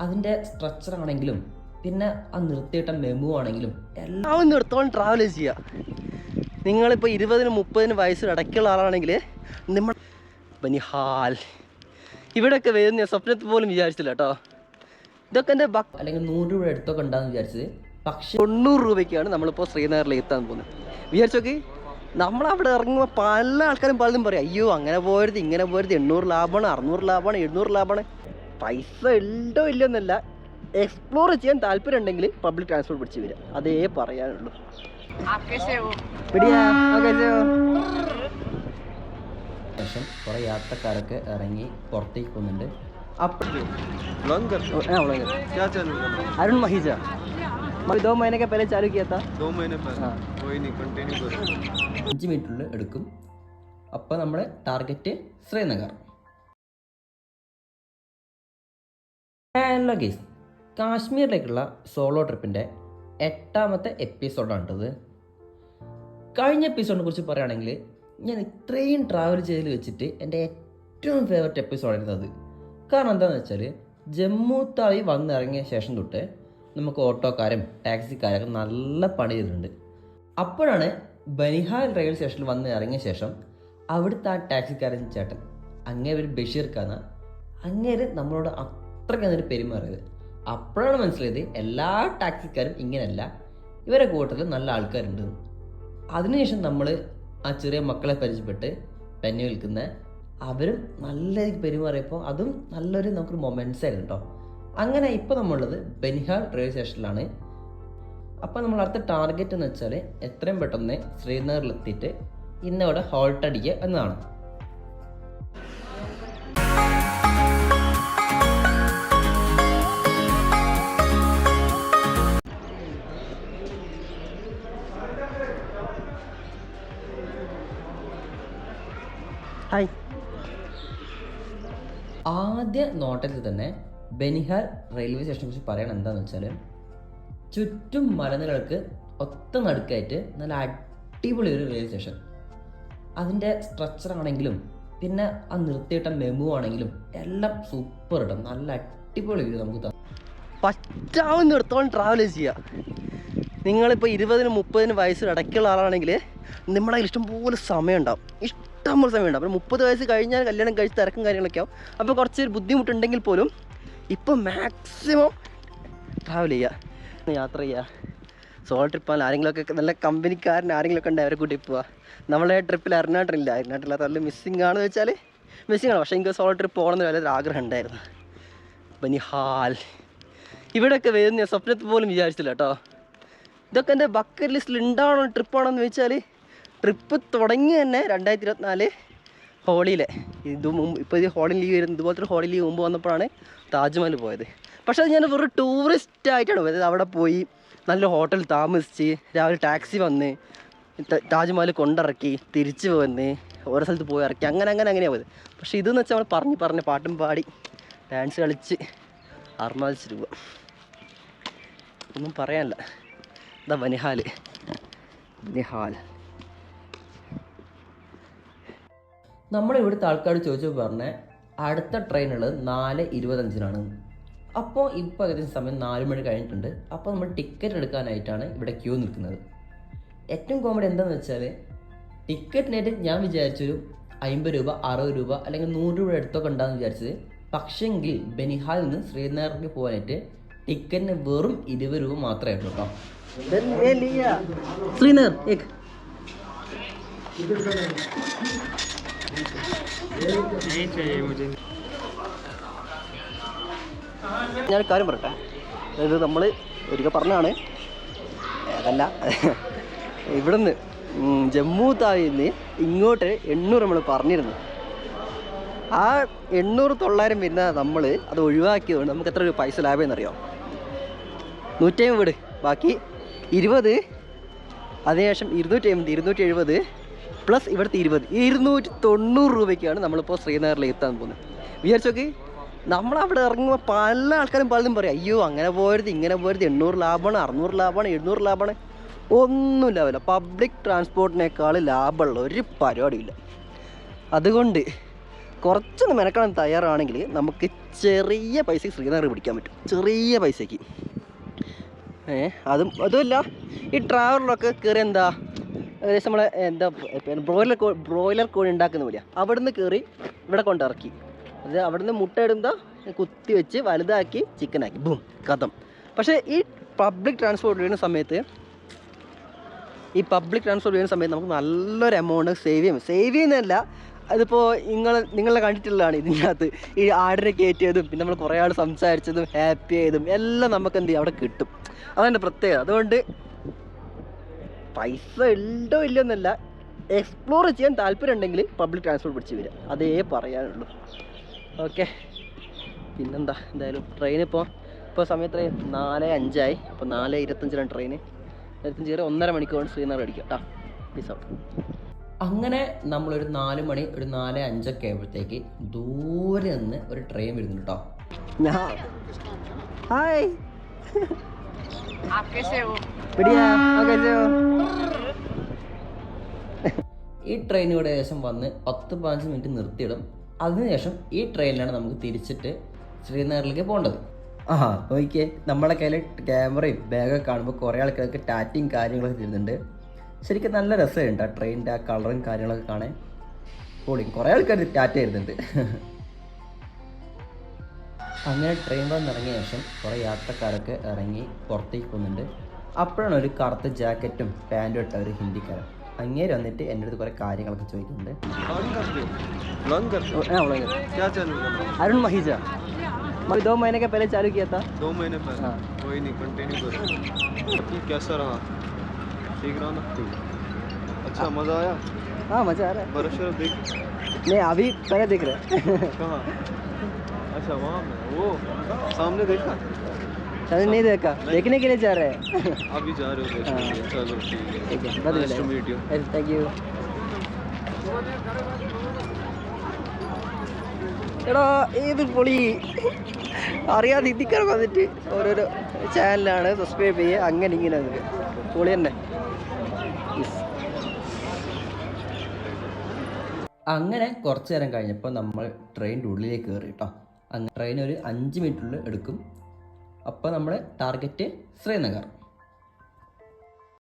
അതിന്റെ സ്ട്രക്ചർ ആണെങ്കിലും പിന്നെ ആ നിർത്തിയിട്ട മെമു ആണെങ്കിലും എല്ലാം നിർത്തോളം ട്രാവൽ ചെയ്യുക നിങ്ങളിപ്പോൾ ഇരുപതിന് മുപ്പതിന് വയസ്സിൽ ഇടയ്ക്കുള്ള ആളാണെങ്കിൽ നമ്മൾ ബനിഹാൽ ഇവിടെയൊക്കെ വരുന്ന സ്വപ്നത്തിൽ പോലും വിചാരിച്ചില്ല കേട്ടോ. ഇതൊക്കെ എന്റെ ബക്ക് അല്ലെങ്കിൽ നൂറ് രൂപ എടുത്തൊക്കെ ഉണ്ടാകുന്ന വിചാരിച്ചത്. പക്ഷേ തൊണ്ണൂറ് രൂപയ്ക്കാണ് നമ്മളിപ്പോൾ ശ്രീനഗറിൽ എത്താൻ പോകുന്നത്. വിചാരിച്ചോക്കി നമ്മളവിടെ ഇറങ്ങുമ്പോൾ പല ആൾക്കാരും പലതും പറയും അയ്യോ അങ്ങനെ പോയത് ഇങ്ങനെ പോയത് എണ്ണൂറ് ലാഭമാണ് അറുന്നൂറ് ലാഭമാണ് എഴുന്നൂറ് ലാഭമാണ്. പൈസ ഉണ്ടോ ഇല്ലയോ എന്നല്ല എക്സ്പ്ലോർ ചെയ്യാൻ താല്പര്യം ഉണ്ടെങ്കിൽ പബ്ലിക് ട്രാൻസ്പോർട്ട് പിടിച്ച് വരിക അതേ പറയാനുള്ളൂ പിടിയാ ആ, कैसे हो? ശേഷം കുറേ യാത്രക്കാരൊക്കെ ഇറങ്ങി പുറത്തേക്ക് പോകുന്നുണ്ട് അപ്പോൾ लॉन्ग कर ओ, हाँ, बोलेंगे। क्या चालू करना अरुण महीजा मैं दो महीने के पहले चालू किया था दो महीने पहले हाँ। कोई नहीं कंटिन्यू करो അഞ്ച് മിനിറ്റിനുള്ളിൽ എടുക്കും അപ്പോൾ നമ്മുടെ ടാർഗറ്റ് ശ്രീനഗർ ഹലോ ഗീസ് കാശ്മീരിലേക്കുള്ള സോളോ ട്രിപ്പിന്റെ എട്ടാമത്തെ എപ്പിസോഡാണിത് കഴിഞ്ഞ എപ്പിസോഡിനെ കുറിച്ച് പറയുകയാണെങ്കിൽ ഞാൻ ഇത്രയും ട്രാവൽ ചെയ്തതിൽ വെച്ചിട്ട് എന്റെ ഏറ്റവും ഫേവററ്റ് എപ്പിസോഡായിരുന്നു അത്. കാരണം എന്താണെന്ന് വെച്ചാൽ ജമ്മു താവി വന്നിറങ്ങിയ ശേഷം തൊട്ട് നമുക്ക് ഓട്ടോക്കാരും ടാക്സിക്കാരൊക്കെ നല്ല പണി ചെയ്തിട്ടുണ്ട്. അപ്പോഴാണ് ബനിഹാൽ റെയിൽവേ സ്റ്റേഷനിൽ വന്ന് ഇറങ്ങിയ ശേഷം അവിടുത്തെ ആ ടാക്സിക്കാരൻ ചേട്ടൻ അങ്ങേ ഒരു ബഷീർ അങ്ങേര് നമ്മളോട് അത്രയ്ക്ക് അതിന് പെരുമാറിയത്. അപ്പോഴാണ് മനസ്സിലായത് എല്ലാ ടാക്സിക്കാരും ഇങ്ങനെയല്ല. ഇവരെ കൂട്ടത്തിൽ നല്ല ആൾക്കാരുണ്ട്. അതിനുശേഷം നമ്മൾ ആ ചെറിയ മക്കളെ പരിചയപ്പെട്ട് പെന്നു വിൽക്കുന്ന അവരും നല്ല രീതിക്ക് പെരുമാറിയപ്പോൾ അതും നല്ലൊരു നമുക്കൊരു മൊമെന്റ്സ് ആയിരുന്നു കേട്ടോ അങ്ങനെ ഇപ്പോൾ നമ്മളുള്ളത് ബെനിഹാൾ റെയിൽവേ സ്റ്റേഷനിലാണ് അപ്പോൾ നമ്മൾ അടുത്ത ടാർഗറ്റ് എന്ന് വെച്ചാൽ എത്രയും പെട്ടെന്ന് ശ്രീനഗറിലെത്തിയിട്ട് ഇന്നവിടെ ഹോൾട്ട് അടിക്കുക എന്നതാണ്. हाय ആദ്യ നോട്ടത്തിൽ തന്നെ ബനിഹാൽ റെയിൽവേ സ്റ്റേഷനെ കുറിച്ച് പറയണം എന്താണെന്ന് വെച്ചാൽ ചുറ്റും മലനിരകൾക്ക് ഒത്ത നടുക്കായിട്ട് നല്ല അടിപൊളി ഒരു റെയിൽവേ സ്റ്റേഷൻ. അതിന്റെ സ്ട്രക്ചർ ആണെങ്കിലും പിന്നെ ആ നിർത്തിയിട്ട മെമു ആണെങ്കിലും എല്ലാം സൂപ്പർ കേട്ടോ നല്ല അടിപൊളി വ്യൂ നമുക്ക് പറ്റാവുന്നിടത്തോളം ട്രാവൽ ചെയ്യുക നിങ്ങളിപ്പോൾ ഇരുപതിനും മുപ്പതിനും വയസ്സിൽ ഇടയ്ക്കുള്ള ആളാണെങ്കിൽ നമ്മുടെ ഇഷ്ടംപോലെ സമയം ഉണ്ടാവും ഇഷ്ടംപോലെ സമയം ഉണ്ടാവും അപ്പോൾ മുപ്പത് വയസ്സ് കഴിഞ്ഞാൽ കല്യാണം കഴിച്ച് തിരക്കും കാര്യങ്ങളൊക്കെ ആവും. അപ്പോൾ കുറച്ച് ബുദ്ധിമുട്ടുണ്ടെങ്കിൽ പോലും ഇപ്പോൾ മാക്സിമം ട്രാവൽ ചെയ്യുക യാത്ര ചെയ്യുക സോളോ ട്രിപ്പാണ് ആരെങ്കിലുമൊക്കെ നല്ല കമ്പനിക്കാരൻ ആരെങ്കിലുമൊക്കെ ഉണ്ട് അവരെ കൂട്ടി പോവുക നമ്മളെ ട്രിപ്പിൽ അരുണാട്ടിലില്ല അരുണാട്ടില്ലാത്ത നല്ല മിസ്സിംഗ് ആണെന്ന് വെച്ചാൽ മിസ്സിംഗ് ആണ്. പക്ഷേ എനിക്ക് സോൾ ട്രിപ്പ് പോകണമെന്ന് വലിയൊരു ആഗ്രഹം ഉണ്ടായിരുന്നു. ബനിഹാൽ ഇവിടെയൊക്കെ വരുന്ന സ്വപ്നത്തിൽ പോലും വിചാരിച്ചില്ല കേട്ടോ. ഇതൊക്കെ എന്റെ ബക്കറ്റ് ലിസ്റ്റിൽ ട്രിപ്പ് ട്രിപ്പാണോ എന്ന് ചോദിച്ചാൽ ട്രിപ്പ് തുടങ്ങി തന്നെ രണ്ടായിരത്തി ഇരുപത്തിനാല് ഹോളിയിലെ ഇത് മുമ്പ് ഇപ്പോൾ ഇത് ഹോളി ലീവ് വരുന്നത് ഇതുപോലത്തെ ഹോളി ലീവ് മുമ്പ് വന്നപ്പോഴാണ് താജ്മഹൽ പോയത്. പക്ഷേ അത് ഞാൻ വെറും ടൂറിസ്റ്റ് ആയിട്ടാണ് പോയത്. അവിടെ പോയി നല്ല ഹോട്ടൽ താമസിച്ച് രാവിലെ ടാക്സി വന്ന് താജ്മഹൽ കൊണ്ടിറക്കി തിരിച്ച് വന്ന് ഓരോ സ്ഥലത്ത് പോയി ഇറക്കി. അങ്ങനെ അങ്ങനെ അങ്ങനെയാണ് പോയത്. പക്ഷേ ഇതെന്ന് വെച്ചാൽ നമ്മൾ പറഞ്ഞ് പറഞ്ഞ് പാട്ടും പാടി ഡാൻസ് കളിച്ച് ആർമാദിച്ച് രൂപ ഒന്നും പറയാനില്ല. ഇതാ ബനിഹാൽ ബനിഹാൽ നമ്മൾ ഇവിടുത്തെ ആൾക്കാർ ചോദിച്ചപ്പോൾ പറഞ്ഞ അടുത്ത ട്രെയിൻ ഉള്ളത് നാല് ഇരുപത്തഞ്ചിനാണ്. അപ്പോൾ ഇപ്പോൾ ഏകദേശം സമയം നാല് മണി കഴിഞ്ഞിട്ടുണ്ട്. അപ്പോൾ നമ്മൾ ടിക്കറ്റ് എടുക്കാനായിട്ടാണ് ഇവിടെ ക്യൂ നിൽക്കുന്നത്. ഏറ്റവും കോമഡി എന്താണെന്ന് വെച്ചാൽ ടിക്കറ്റിനായിട്ട് ഞാൻ വിചാരിച്ചൊരു അമ്പത് രൂപ അറുപത് രൂപ അല്ലെങ്കിൽ നൂറ് രൂപ അടുത്തൊക്കെ ഉണ്ടാകുന്നു വിചാരിച്ചത്. പക്ഷെങ്കിൽ ബനിഹാലിൽ നിന്ന് ശ്രീനഗറിലേക്ക് പോകാനായിട്ട് ടിക്കറ്റിന് വെറും ഇരുപത് രൂപ മാത്രമേ ഉള്ളൂ കേട്ടോ. ശ്രീനഗർ ഏക് ഞാൻ കാര്യം പറയട്ടെ. അതായത് നമ്മൾ ഒരിക്കൽ പറഞ്ഞാണ് അതല്ല ഇവിടുന്ന് ജമ്മു ജമ്മു നിന്ന് ഇങ്ങോട്ട് എണ്ണൂറ് നമ്മൾ പറഞ്ഞിരുന്നു. ആ എണ്ണൂറ് തൊള്ളായിരം വരുന്ന നമ്മൾ അത് ഒഴിവാക്കിയതുകൊണ്ട് നമുക്ക് എത്ര രൂപ പൈസ ലാഭമെന്നറിയോ നൂറ്റി അമ്പത് ബാക്കി ഇരുപത് അതിനുശേഷം ഇരുന്നൂറ്റി അമ്പത് ഇരുന്നൂറ്റി എഴുപത് പ്ലസ് ഇവിടുത്തെ ഇരുപത്. ഇരുന്നൂറ്റി തൊണ്ണൂറ് രൂപയ്ക്കാണ് നമ്മളിപ്പോൾ ശ്രീനഗറിൽ എത്താൻ പോകുന്നത്. വിചാരിച്ചോക്ക് നമ്മളവിടെ ഇറങ്ങുമ്പോൾ പല ആൾക്കാരും പലതും പറയും അയ്യോ അങ്ങനെ പോയത് ഇങ്ങനെ പോയത് എണ്ണൂറ് ലാഭമാണ് അറുന്നൂറ് ലാഭമാണ് എഴുന്നൂറ് ലാഭമാണ്. ഒന്നും ലാഭമില്ല പബ്ലിക് ട്രാൻസ്പോർട്ടിനേക്കാൾ ലാഭമുള്ള ഒരു പരിപാടിയില്ല. അതുകൊണ്ട് കുറച്ചൊന്ന് മെനക്കാൻ തയ്യാറാണെങ്കിൽ നമുക്ക് ചെറിയ പൈസയ്ക്ക് ശ്രീനഗർ പിടിക്കാൻ പറ്റും. ചെറിയ പൈസയ്ക്ക് ഏ അതും അതുമല്ല ഈ ട്രാവലറൊക്കെ കയറി എന്താ ഏകദേശം നമ്മളെ എന്താ ബ്രോയിലർ കോ ബ്രോയിലർ കോഴി ഉണ്ടാക്കുന്ന പോലെയാണ് അവിടുന്ന് കയറി ഇവിടെ കൊണ്ടിറക്കി അത് അവിടുന്ന് മുട്ട ഇടുമ്പോൾ കുത്തി വെച്ച് വലുതാക്കി ചിക്കനാക്കി. ബും കഥം. പക്ഷേ ഈ പബ്ലിക് ട്രാൻസ്പോർട്ട് ചെയ്യുന്ന സമയത്ത് ഈ പബ്ലിക് ട്രാൻസ്പോർട്ട് ചെയ്യുന്ന സമയത്ത് നമുക്ക് നല്ലൊരു എമൗണ്ട് സേവ് ചെയ്യും സേവ് ചെയ്യുന്നതല്ല അതിപ്പോൾ നിങ്ങൾ നിങ്ങളെ കണ്ടിട്ടുള്ളതാണ് ഇതിനകത്ത്. ഈ ആടിനെ കയറ്റിയതും പിന്നെ നമ്മൾ കുറേ ആൾ സംസാരിച്ചതും ഹാപ്പി ആയതും എല്ലാം നമുക്ക് എന്ത് ചെയ്യും? അവിടെ കിട്ടും. അതാണ് പ്രത്യേകത. അതുകൊണ്ട് പൈസ ഉണ്ടോ ഇല്ലയോ എന്നല്ല എക്സ്പ്ലോർ ചെയ്യാൻ താല്പര്യം ഉണ്ടെങ്കിൽ പബ്ലിക് ട്രാൻസ്പോർട്ട് പിടിച്ച് വരിക. അതേ പറയാനുള്ളൂ. ഓക്കെ പിന്നെന്താ? എന്തായാലും ട്രെയിൻ ഇപ്പോൾ ഇപ്പോൾ സമയത്ത് നാല് അഞ്ചായി. അപ്പോൾ നാല് ഇരുപത്തഞ്ചിനാണ് ട്രെയിൻ ഇരുപത്തഞ്ച് കയറി ഒന്നര മണിക്കൂറാണ് ശ്രീനഗർ അടിക്കുക. കേട്ടോ പീസ് ഔട്ട് അങ്ങനെ നമ്മളൊരു നാല് മണി ഒരു നാല് അഞ്ചൊക്കെ ആയപ്പോഴത്തേക്ക് ദൂരെ നിന്ന് ഒരു ട്രെയിൻ വരുന്നുണ്ട് കേട്ടോ ഹായ്. ഈ ട്രെയിൻ ഇവിടെ ഏകദേശം വന്ന് പത്ത് പതിനഞ്ച് മിനിറ്റ് നിർത്തിയിടും. അതിനുശേഷം ഈ ട്രെയിനിലാണ് നമുക്ക് തിരിച്ചിട്ട് ശ്രീനഗറിലേക്ക് പോകേണ്ടത്. ആ നോക്കിയേ നമ്മുടെ കയ്യിൽ ക്യാമറയും ബാഗൊക്കെ കാണുമ്പോൾ കുറേ ആൾക്കാർക്ക് ടാറ്റിങ് കാര്യങ്ങളൊക്കെ തരുന്നുണ്ട്. ശരിക്കും നല്ല രസമുണ്ട് ആ ട്രെയിനിൻ്റെ ആ കളറും കാര്യങ്ങളൊക്കെ കാണാൻ പൊളി കുറേ ആൾക്കാർ ടാറ്റ തരുന്നുണ്ട് അങ്ങനെ ട്രെയിൻ വന്ന് ഇറങ്ങിയ ശേഷം കുറേ യാത്രക്കാരൊക്കെ ഇറങ്ങി പുറത്തേക്ക് പോകുന്നുണ്ട് അപ്പോഴാണ് ഒരു കറുത്ത ജാക്കറ്റും പാൻറ്റും ഇട്ട ഒരു ഹിന്ദിക്കാരൻ അങ്ങേര് വന്നിട്ട് എൻ്റെ അടുത്ത് കുറേ കാര്യങ്ങളൊക്കെ ചോദിക്കുന്നുണ്ട് ऑन करते हो ब्लॉग करते हो हाँ बोलेंगे क्या चैनल का नाम अरुण महीजा मैं दो महीने के पहले चालू किया था दो महीने पहले हाँ। कोई नहीं कंटिन्यू करो कैसा रहा ठीक रहा ना अच्छा मज़ा आया हाँ मज़ा आ रहा बर्फ शरफ देख है नहीं अभी पहले देख रहे हैं कहाँ अच्छा वहाँ में वो सामने देखा चलो नहीं देखा देखने के लिए जा रहे हैं अभी जा रहे हो वैष्णो हाँ। देवी। चलो ठीक ठीक है है बदल nice to meet you thank you എടാ ഏത് പൊളി അറിയാതെ ഹിന്ദിക്കാർ വന്നിട്ട് ഓരോരോ ചാനലാണ് സബ്സ്ക്രൈബ് ചെയ്യുക അങ്ങനെ ഇങ്ങനെ വന്നിട്ട്. പൊളി തന്നെ Yes. അങ്ങനെ കുറച്ച് നേരം കഴിഞ്ഞപ്പോൾ നമ്മൾ ട്രെയിനിന്റെ ഉള്ളിലേക്ക് കയറി കേട്ടോ അങ്ങനെ ട്രെയിൻ ഒരു അഞ്ച് മിനിറ്റിനുള്ളിൽ എടുക്കും. അപ്പോൾ നമ്മുടെ ടാർഗറ്റ് ശ്രീനഗർ.